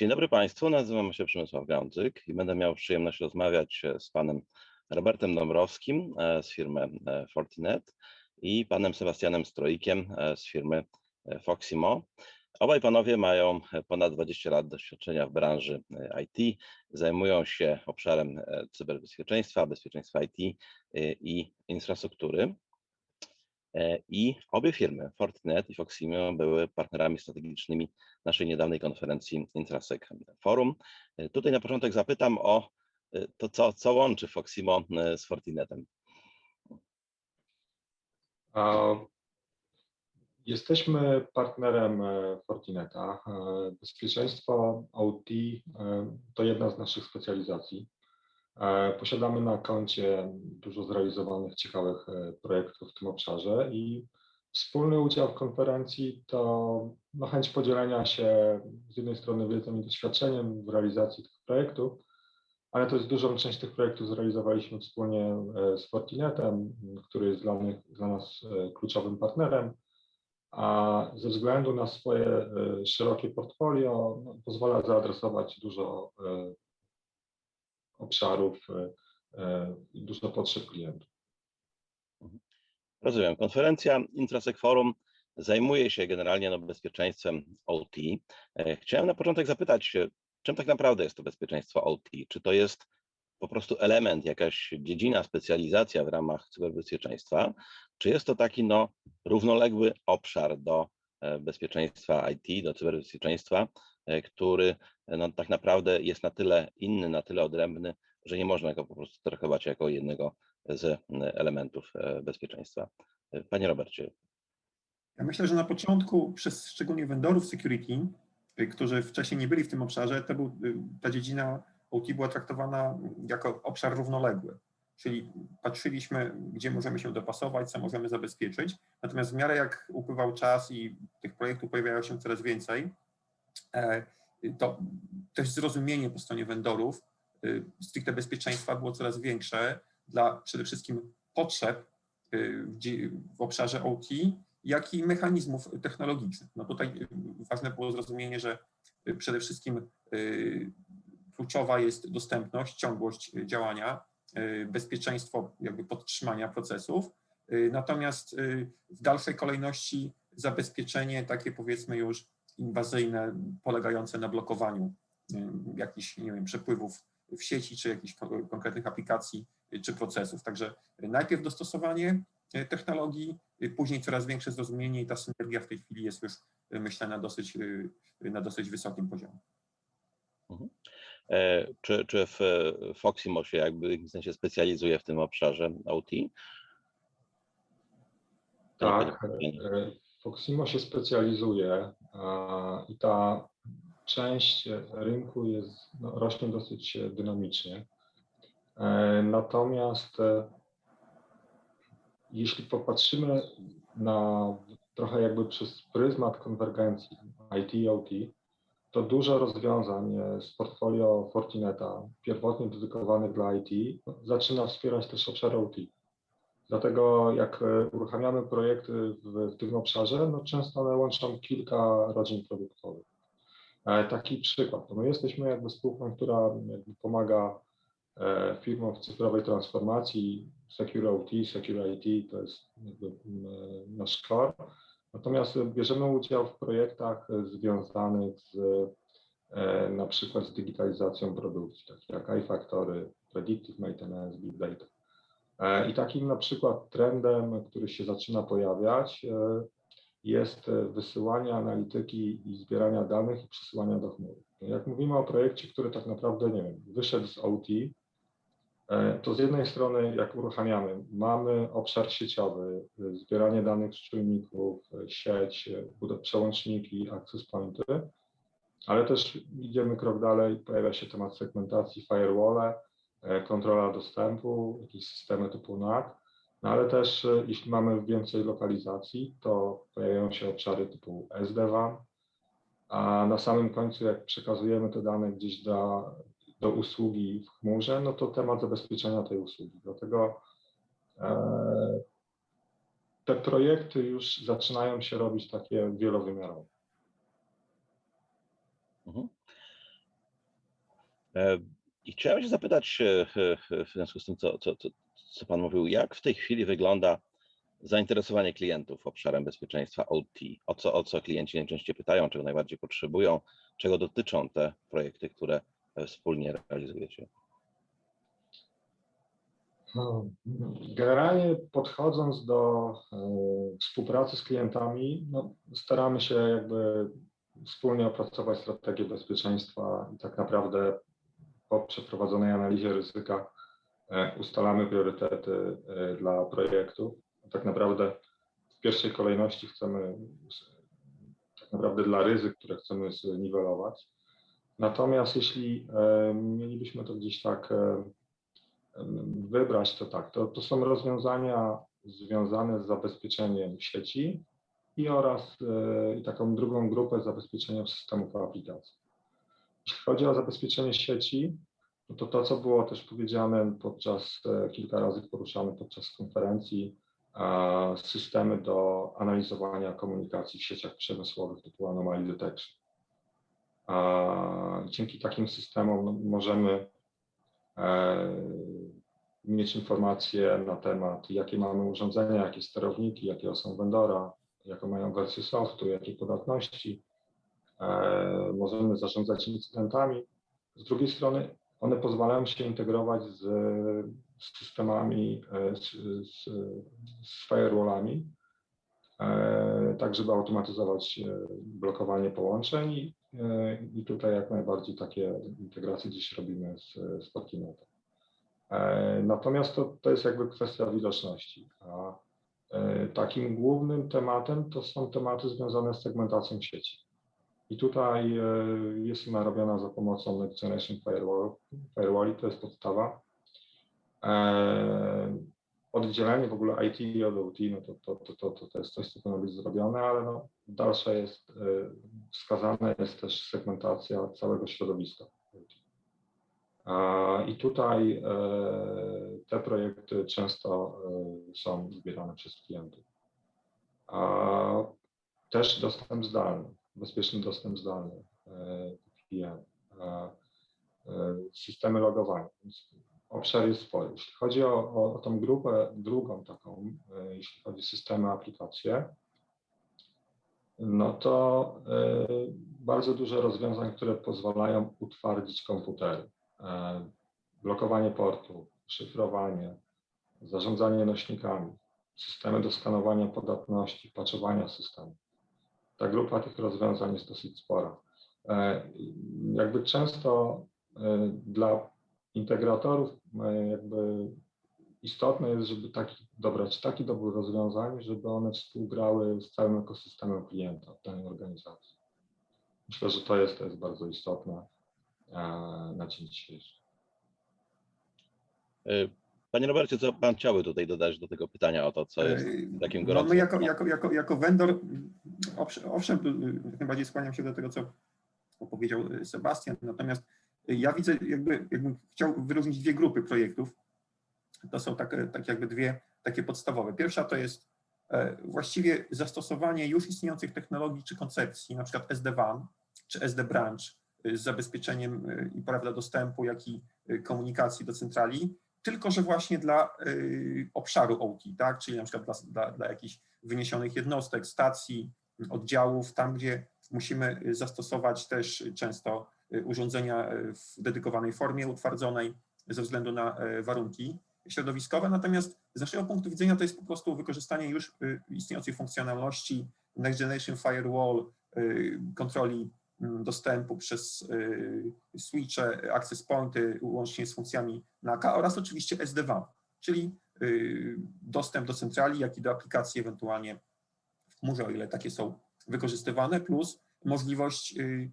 Dzień dobry Państwu, nazywam się Przemysław Gałdzyk i będę miał przyjemność rozmawiać e, z panem Robertem Dąbrowskim e, z firmy e, Fortinet i panem Sebastianem Stroikiem z firmy Foximo. Obaj panowie mają ponad 20 lat doświadczenia w branży IT, zajmują się obszarem cyberbezpieczeństwa, bezpieczeństwa IT i infrastruktury. I obie firmy, Fortinet i Foximo, były partnerami strategicznymi naszej niedawnej konferencji Intrasec Forum. Tutaj na początek zapytam o to, co, co łączy Foximo z Fortinetem. Jesteśmy partnerem Fortineta. Bezpieczeństwo OT to jedna z naszych specjalizacji. Posiadamy na koncie dużo zrealizowanych ciekawych projektów w tym obszarze i wspólny udział w konferencji to no, chęć podzielenia się z jednej strony wiedzą i doświadczeniem w realizacji tych projektów, ale to jest dużą część tych projektów zrealizowaliśmy wspólnie z Fortinetem, który jest dla, mnie, dla nas kluczowym partnerem, a ze względu na swoje szerokie portfolio no, pozwala zaadresować dużo obszarów i dużo potrzeb klientów. Rozumiem. Konferencja Intrasec Forum zajmuje się generalnie no, bezpieczeństwem OT. Chciałem na początek zapytać, czym tak naprawdę jest to bezpieczeństwo OT? Czy to jest po prostu element, jakaś dziedzina, specjalizacja w ramach cyberbezpieczeństwa, czy jest to taki no, równoległy obszar do bezpieczeństwa IT, do cyberbezpieczeństwa, który no, tak naprawdę jest na tyle inny, na tyle odrębny, że nie można go po prostu traktować jako jednego z elementów bezpieczeństwa. Panie Robercie. Ja myślę, że na początku przez szczególnie vendorów security, którzy wcześniej nie byli w tym obszarze, to był, ta dziedzina OT była traktowana jako obszar równoległy. Czyli patrzyliśmy, gdzie możemy się dopasować, co możemy zabezpieczyć. Natomiast w miarę jak upływał czas i tych projektów pojawiało się coraz więcej, to też zrozumienie po stronie vendorów stricte bezpieczeństwa było coraz większe dla przede wszystkim potrzeb w obszarze OT, jak i mechanizmów technologicznych. No tutaj ważne było zrozumienie, że przede wszystkim kluczowa jest dostępność, ciągłość działania, bezpieczeństwo jakby podtrzymania procesów, natomiast w dalszej kolejności zabezpieczenie takie powiedzmy już inwazyjne, polegające na blokowaniu jakichś, nie wiem, przepływów w sieci, czy jakichś konkretnych aplikacji, czy procesów. Także najpierw dostosowanie technologii, później coraz większe zrozumienie i ta synergia w tej chwili jest już, myślę, na dosyć, na dosyć wysokim poziomie. Mhm. Czy, czy w Foximo się jakby w jakimś sensie specjalizuje w tym obszarze OT? Tak, Foximo się specjalizuje i ta część rynku jest, no, rośnie dosyć dynamicznie. Natomiast jeśli popatrzymy na trochę jakby przez pryzmat konwergencji IT i OT, to dużo rozwiązań z portfolio Fortineta, pierwotnie dedykowanych dla IT, zaczyna wspierać też obszar OT. Dlatego jak uruchamiamy projekty w, w tym obszarze, no często one łączą kilka rodzin produktowych. Taki przykład, my jesteśmy jakby spółką, która jakby pomaga firmom w cyfrowej transformacji, Secure OT, Secure IT, to jest nasz core. Natomiast bierzemy udział w projektach związanych z na przykład z digitalizacją produkcji, takich jak iFactory, Predictive Maintenance, Big Data. I takim na przykład trendem, który się zaczyna pojawiać, jest wysyłanie analityki i zbierania danych i przesyłania do chmury. Jak mówimy o projekcie, który tak naprawdę, nie wiem, wyszedł z OT, to z jednej strony, jak uruchamiamy, mamy obszar sieciowy, zbieranie danych z czujników, sieć, przełączniki, access pointy, ale też idziemy krok dalej, pojawia się temat segmentacji, firewall, kontrola dostępu, jakieś systemy typu NAC, no ale też jeśli mamy więcej lokalizacji, to pojawiają się obszary typu SD-WAN, a na samym końcu, jak przekazujemy te dane gdzieś do, do usługi w chmurze, no to temat zabezpieczenia tej usługi. Dlatego e, te projekty już zaczynają się robić takie wielowymiarowe. Mhm. E, I chciałem się zapytać e, e, w związku z tym, co, co, co, Pan mówił, jak w tej chwili wygląda zainteresowanie klientów obszarem bezpieczeństwa OT? O co, o co klienci najczęściej pytają, czego najbardziej potrzebują, czego dotyczą te projekty, które e, wspólnie realizujecie? No, Generalnie podchodząc do e, współpracy z klientami, no, staramy się jakby wspólnie opracować strategię bezpieczeństwa i tak naprawdę po przeprowadzonej analizie ryzyka e, ustalamy priorytety e, dla projektu. Tak naprawdę w pierwszej kolejności chcemy tak naprawdę dla ryzyk, które chcemy zniwelować. Natomiast jeśli e, mielibyśmy to gdzieś tak wybrać, to tak, to, to są rozwiązania związane z zabezpieczeniem sieci i oraz i taką drugą grupę zabezpieczeniem systemów aplikacji. Jeśli chodzi o zabezpieczenie sieci, no to to, co było też powiedziane podczas, e, kilka razy poruszane podczas konferencji, systemy do analizowania komunikacji w sieciach przemysłowych typu Anomaly Detection. Dzięki takim systemom no, możemy e, mieć informacje na temat, jakie mamy urządzenia, jakie sterowniki, jakie są vendora, jaką mają wersję softu, jakie podatności. E, Możemy zarządzać incydentami. Z drugiej strony one pozwalają się integrować z, systemami, e, z, z, z firewallami, e, tak żeby automatyzować blokowanie połączeń i, i tutaj jak najbardziej takie integracje dziś robimy z, z Fortinetem. Natomiast to, to jest jakby kwestia widoczności. A takim głównym tematem to są tematy związane z segmentacją sieci. I tutaj e, jest ona robiona za pomocą Next Generation Firewall, Firewalli, to jest podstawa. E, Oddzielenie w ogóle IT od OT, no to, to, to, to, to, jest coś, co powinno być zrobione, ale no, dalsza jest, e, wskazana jest też segmentacja całego środowiska. I tutaj te projekty często są zbierane przez klientów. Też dostęp zdalny, bezpieczny dostęp zdalny e, VPN, e, systemy logowania. Więc obszar jest spory. Jeśli chodzi o, o, o tą grupę drugą taką, e, jeśli chodzi o systemy, aplikacje, no to bardzo dużo rozwiązań, które pozwalają utwardzić komputery blokowanie portu, szyfrowanie, zarządzanie nośnikami, systemy do skanowania podatności, patchowania systemu. Ta grupa tych rozwiązań jest dosyć spora. E, Jakby często e, dla integratorów e, jakby istotne jest, żeby taki, dobrać taki dobór rozwiązań, żeby one współgrały z całym ekosystemem klienta w danej organizacji. Myślę, że to jest, to jest bardzo istotne na dzień dzisiejszy. E, Panie Robercie, co Pan chciałby tutaj dodać do tego pytania o to, co jest takim no, gorącym? my jako, jako, jako, jako vendor, owszem, owszem, jak najbardziej skłaniam się do tego, co powiedział Sebastian, natomiast ja widzę, jakby, jakbym chciał wyróżnić dwie grupy projektów. To są tak, tak jakby dwie takie podstawowe. Pierwsza to jest e, właściwie zastosowanie już istniejących technologii czy koncepcji, na przykład SD-WAN czy SD-Branch e, z zabezpieczeniem e, i prawda dostępu, jak i e, komunikacji do centrali, tylko że właśnie dla y, obszaru OT, tak? czyli na przykład dla, dla, dla jakichś wyniesionych jednostek, stacji, oddziałów, tam gdzie musimy zastosować też często y, urządzenia y, w dedykowanej formie utwardzonej ze względu na warunki środowiskowe. Natomiast z naszego punktu widzenia to jest po prostu wykorzystanie już istniejącej funkcjonalności Next Generation Firewall, kontroli dostępu przez y, switche, access pointy łącznie z funkcjami NAC oraz oczywiście SD-WAN, czyli y, dostęp do centrali, jak i do aplikacji ewentualnie w chmurze, o ile takie są wykorzystywane, plus możliwość y,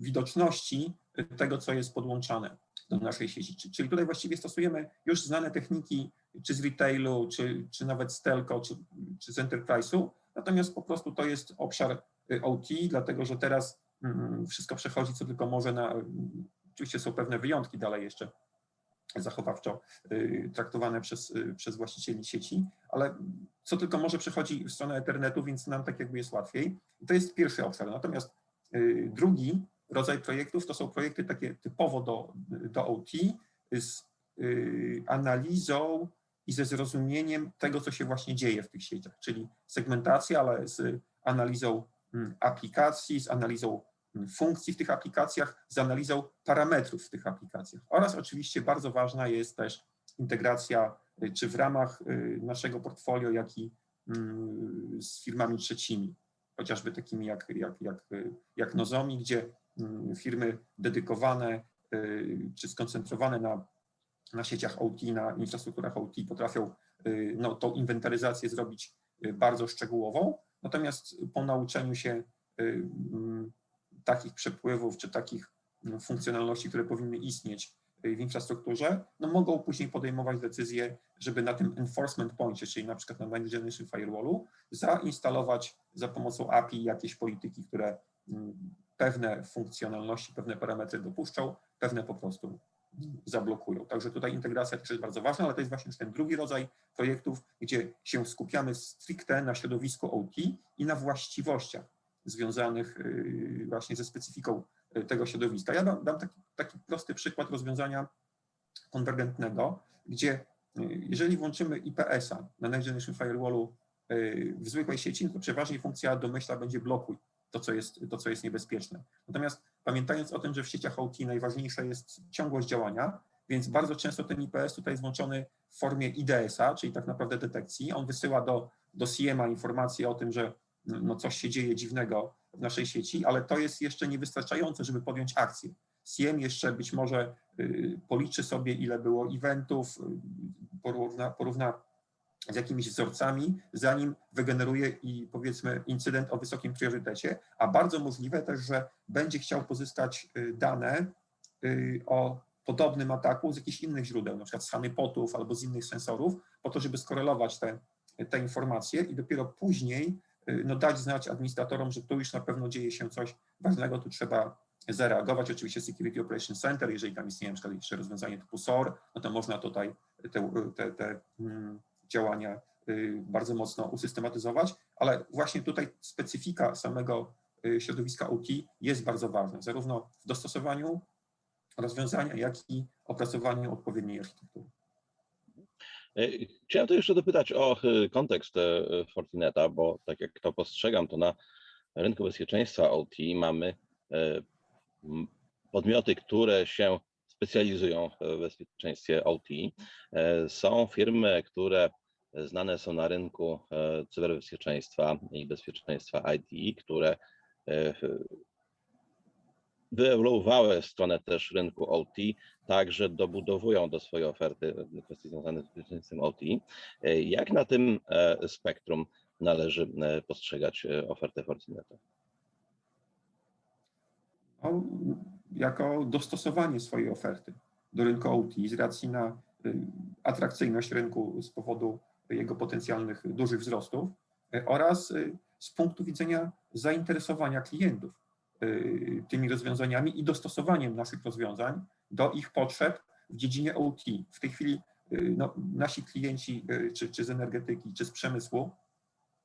widoczności tego, co jest podłączane do naszej sieci. Czy- Czyli tutaj właściwie stosujemy już znane techniki, czy z retailu, czy, czy nawet z telco, czy, czy z enterprise'u, natomiast po prostu to jest obszar OT, dlatego że teraz mm, wszystko przechodzi co tylko może na, oczywiście są pewne wyjątki dalej jeszcze zachowawczo y, traktowane przez, y, przez właścicieli sieci, ale co tylko może przechodzi w stronę Ethernetu, więc nam tak jakby jest łatwiej. To jest pierwszy obszar. Natomiast y, drugi rodzaj projektów to są projekty takie typowo do, do OT z analizą i ze zrozumieniem tego, co się właśnie dzieje w tych sieciach, czyli segmentacja, ale z analizą mm, aplikacji, z analizą mm, funkcji w tych aplikacjach, z analizą parametrów w tych aplikacjach. Oraz oczywiście bardzo ważna jest też integracja, y, czy w ramach y, naszego portfolio, jak i mm, z firmami trzecimi, chociażby takimi jak, jak, jak, y, jak Nozomi, gdzie mm, firmy dedykowane czy skoncentrowane na, na sieciach OT, na infrastrukturach OT potrafią no, tą inwentaryzację zrobić bardzo szczegółową, natomiast po nauczeniu się mm, takich przepływów czy takich mm, funkcjonalności, które powinny istnieć y, w infrastrukturze, no mogą później podejmować decyzje, żeby na tym enforcement pointie, czyli na przykład na Next Firewallu, zainstalować za pomocą API jakieś polityki, które mm, pewne funkcjonalności, pewne parametry dopuszczą, pewne po prostu zablokują. Także tutaj integracja też jest bardzo ważna, ale to jest właśnie ten drugi rodzaj projektów, gdzie się skupiamy stricte na środowisku OT i na właściwościach związanych y, właśnie ze specyfiką y, tego środowiska. Ja dam, taki, taki prosty przykład rozwiązania konwergentnego, gdzie y, jeżeli włączymy IPS-a na Next Generation Firewallu w zwykłej sieci, no to przeważnie funkcja domyśla będzie blokuj to, co jest, to, co jest niebezpieczne. Natomiast pamiętając o tym, że w sieciach OT najważniejsza jest ciągłość działania, więc bardzo często ten IPS tutaj jest włączony w formie IDS-a, czyli tak naprawdę detekcji. On wysyła do, do CM-a informację o tym, że no, coś się dzieje dziwnego w naszej sieci, ale to jest jeszcze niewystarczające, żeby podjąć akcję. CM jeszcze być może y, policzy sobie, ile było eventów, y, porówna, porówna z jakimiś wzorcami, zanim wygeneruje i powiedzmy incydent o wysokim priorytecie, a bardzo możliwe też, że będzie chciał pozyskać y, dane o podobnym ataku z jakichś innych źródeł, na przykład z honeypotów albo z innych sensorów, po to, żeby skorelować te, te informacje i dopiero później no, dać znać administratorom, że tu już na pewno dzieje się coś ważnego, tu trzeba zareagować. Oczywiście Security Operations Center, jeżeli tam istnieje przykład jeszcze rozwiązanie typu SOR, no to można tutaj te, te, te mm, działania y, bardzo mocno usystematyzować, ale właśnie tutaj specyfika samego y, środowiska OT jest bardzo ważna, zarówno w dostosowaniu rozwiązania, jak i opracowaniu odpowiedniej architektury. E, Chciałem tu jeszcze dopytać o e, kontekst e, Fortineta, bo tak jak to postrzegam, to na rynku bezpieczeństwa OT mamy podmioty, które się specjalizują w bezpieczeństwie OT. Są firmy, które znane są na rynku cyberbezpieczeństwa i bezpieczeństwa IT, które wyewoluowały w stronę też rynku OT, także dobudowują do swojej oferty kwestie związane z bezpieczeństwem OT. Jak na tym e, spektrum należy e, postrzegać e, ofertę Fortineta? Jako dostosowanie swojej oferty do rynku OT z racji na y, atrakcyjność rynku z powodu jego potencjalnych dużych wzrostów oraz y, z punktu widzenia zainteresowania klientów tymi rozwiązaniami i dostosowaniem naszych rozwiązań do ich potrzeb w dziedzinie OT. W tej chwili y, no, nasi klienci, y, czy, czy z energetyki, czy z przemysłu,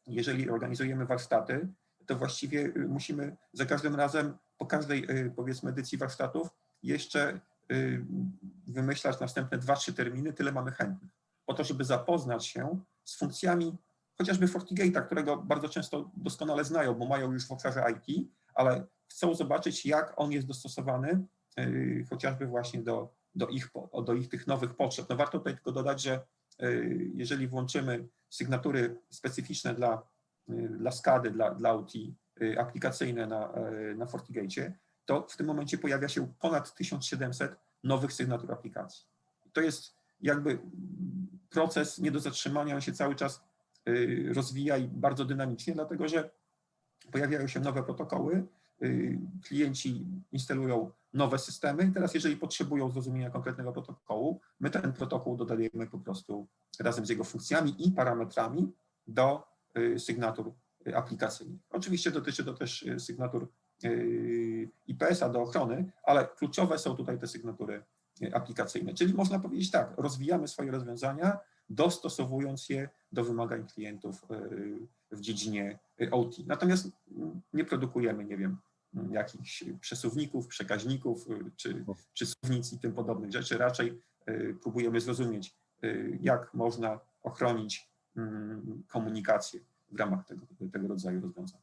jeżeli organizujemy warsztaty, to właściwie y, musimy za każdym razem, po każdej y, powiedzmy edycji warsztatów, jeszcze y, wymyślać następne 2-3 terminy, tyle mamy chętnych. Po to, żeby zapoznać się z funkcjami chociażby FortiGate'a, którego bardzo często doskonale znają, bo mają już w obszarze IT, ale chcą zobaczyć, jak on jest dostosowany y, chociażby właśnie do, do, ich, do ich tych nowych potrzeb. No warto tutaj tylko dodać, że y, jeżeli włączymy sygnatury specyficzne dla, y, dla SCADY, dla, dla y, aplikacyjne na, na FortiGate'cie, to w tym momencie pojawia się ponad 1700 nowych sygnatur aplikacji. To jest jakby proces nie do zatrzymania, on się cały czas rozwija i bardzo dynamicznie, dlatego że pojawiają się nowe protokoły, klienci instalują nowe systemy. Teraz, jeżeli potrzebują zrozumienia konkretnego protokołu, my ten protokół dodajemy po prostu razem z jego funkcjami i parametrami do y, sygnatur y, aplikacyjnych. Oczywiście dotyczy to też y, sygnatur y, IPS-a do ochrony, ale kluczowe są tutaj te sygnatury y, aplikacyjne. Czyli można powiedzieć tak, rozwijamy swoje rozwiązania, dostosowując je do wymagań klientów y, w dziedzinie y, OT. Natomiast mm, nie produkujemy, nie wiem, mm, jakichś przesuwników, przekaźników y, czy, czy słownic i tym podobnych rzeczy. Raczej y, próbujemy zrozumieć, jak można ochronić mm, komunikację w ramach tego, tego rodzaju rozwiązań.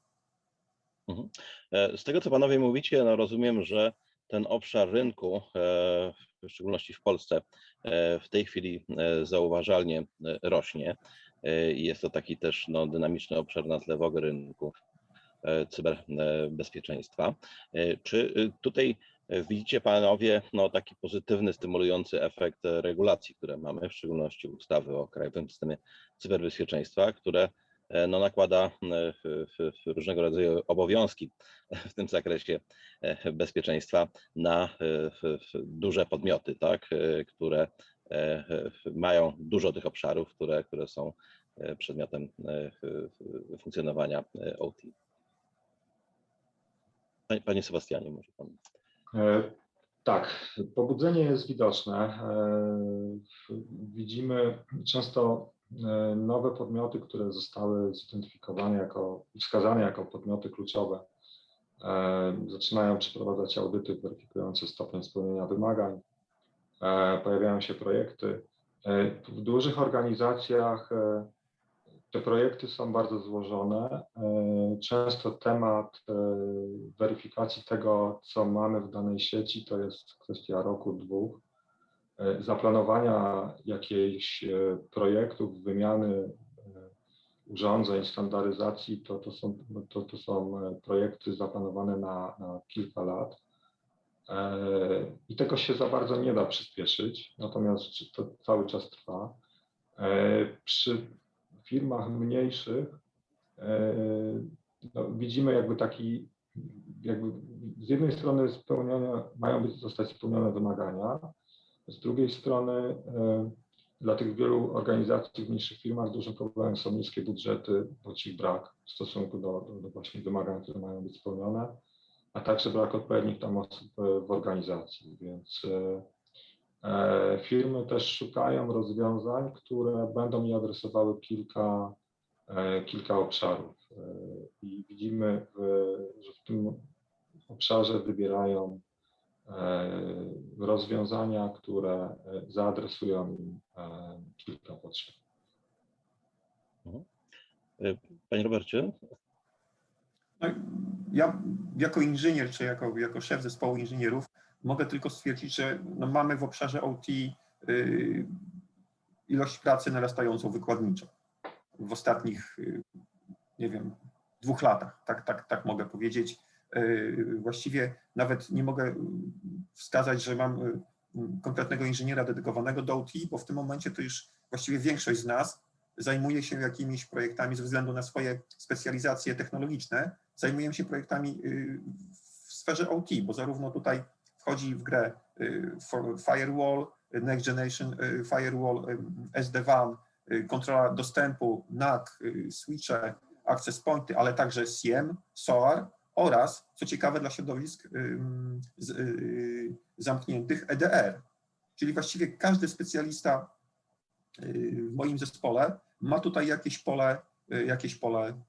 E, Z tego, co panowie mówicie, no rozumiem, że ten obszar rynku, e, w szczególności w Polsce, e, w tej chwili zauważalnie rośnie. E, i Jest to taki też no, dynamiczny obszar na tle w rynku e, cyberbezpieczeństwa. E, Czy tutaj widzicie panowie no, taki pozytywny, stymulujący efekt regulacji, które mamy, w szczególności ustawy o Krajowym Systemie Cyberbezpieczeństwa, które no, nakłada różnego rodzaju obowiązki w tym zakresie bezpieczeństwa na duże podmioty, tak, które mają dużo tych obszarów, które, które są e, przedmiotem e, funkcjonowania e, OT. Panie- Sebastianie, może pan. E, Tak, pobudzenie jest widoczne. E, Widzimy często e, nowe podmioty, które zostały zidentyfikowane jako, wskazane jako podmioty kluczowe. e, Zaczynają przeprowadzać audyty weryfikujące stopień spełnienia wymagań. E, Pojawiają się projekty. E, W dużych organizacjach e, te projekty są bardzo złożone. Często temat weryfikacji tego, co mamy w danej sieci, to jest kwestia roku, dwóch. Zaplanowania jakichś projektów, wymiany urządzeń, standaryzacji, to, to, są, to, to są projekty zaplanowane na, na kilka lat. E, I tego się za bardzo nie da przyspieszyć, natomiast to cały czas trwa. E, Przy firmach mniejszych e, no, widzimy jakby taki, jakby z jednej strony spełnione, mają być zostać spełnione wymagania, z drugiej strony dla tych wielu organizacji w mniejszych firmach dużym problemem są niskie budżety, bądź ich brak w stosunku do, do właśnie wymagań, które mają być spełnione, a także brak odpowiednich tam osób e, w organizacji, więc e, E, Firmy też szukają rozwiązań, które będą mi adresowały kilka, kilka obszarów. I widzimy, że w tym obszarze wybierają rozwiązania, które zaadresują im kilka potrzeb. Panie Robercie? No, ja jako inżynier, czy jako, jako szef zespołu inżynierów, mogę tylko stwierdzić, że no, mamy w obszarze OT y, ilość pracy narastającą wykładniczo w ostatnich, y, nie wiem, dwóch latach, tak, tak, tak mogę powiedzieć. Y, Właściwie nawet nie mogę wskazać, że mam y, konkretnego inżyniera dedykowanego do OT, bo w tym momencie to już właściwie większość z nas zajmuje się jakimiś projektami ze względu na swoje specjalizacje technologiczne, zajmujemy się projektami y, w sferze OT, bo zarówno tutaj wchodzi w grę y, firewall, next generation y, firewall, SD-WAN, kontrola dostępu, NAC, switche, access pointy, ale także SIEM, SOAR oraz, co ciekawe dla środowisk zamkniętych, EDR. Czyli właściwie każdy specjalista w moim zespole ma tutaj jakieś pole, jakieś pole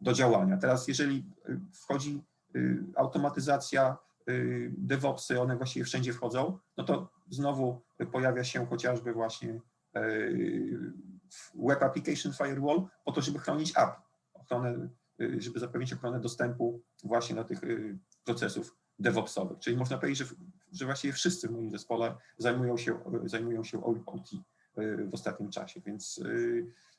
do działania. Teraz jeżeli y, wchodzi y, automatyzacja, y, DevOpsy, one właściwie wszędzie wchodzą, no to znowu pojawia się chociażby właśnie y, Web Application Firewall po to, żeby chronić API, ochronę, żeby zapewnić ochronę dostępu właśnie do tych procesów DevOpsowych. Czyli można powiedzieć, że, że właściwie wszyscy w moim zespole zajmują się, zajmują się OT w ostatnim czasie, więc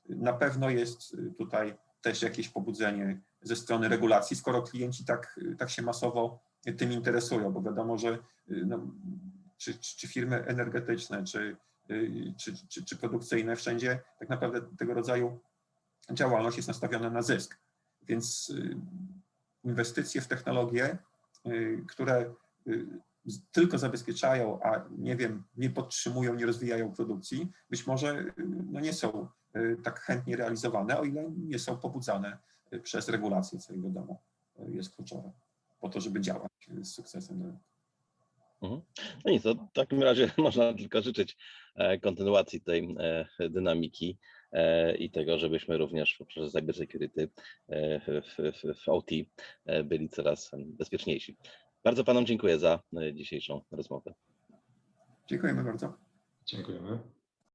na pewno jest tutaj też jakieś pobudzenie ze strony regulacji, skoro klienci tak, tak się masowo tym interesują, bo wiadomo, że y, no, czy, czy, czy firmy energetyczne, czy, y, czy, czy, czy produkcyjne, wszędzie tak naprawdę tego rodzaju działalność jest nastawiona na zysk. Więc y, inwestycje w technologie, które tylko zabezpieczają, a nie wiem, nie podtrzymują, nie rozwijają produkcji, być może no nie są tak chętnie realizowane, o ile nie są pobudzane y, przez regulacje, co wiadomo y, jest kluczowe po to, żeby działać y, z sukcesem. na rynku. No nic, to w takim razie można tylko życzyć e, kontynuacji tej e, dynamiki. e, i tego, żebyśmy również w obszarze cybersecurity w, w, w OT byli coraz bezpieczniejsi. Bardzo Panom dziękuję za dzisiejszą rozmowę. Dziękujemy bardzo. Dziękujemy.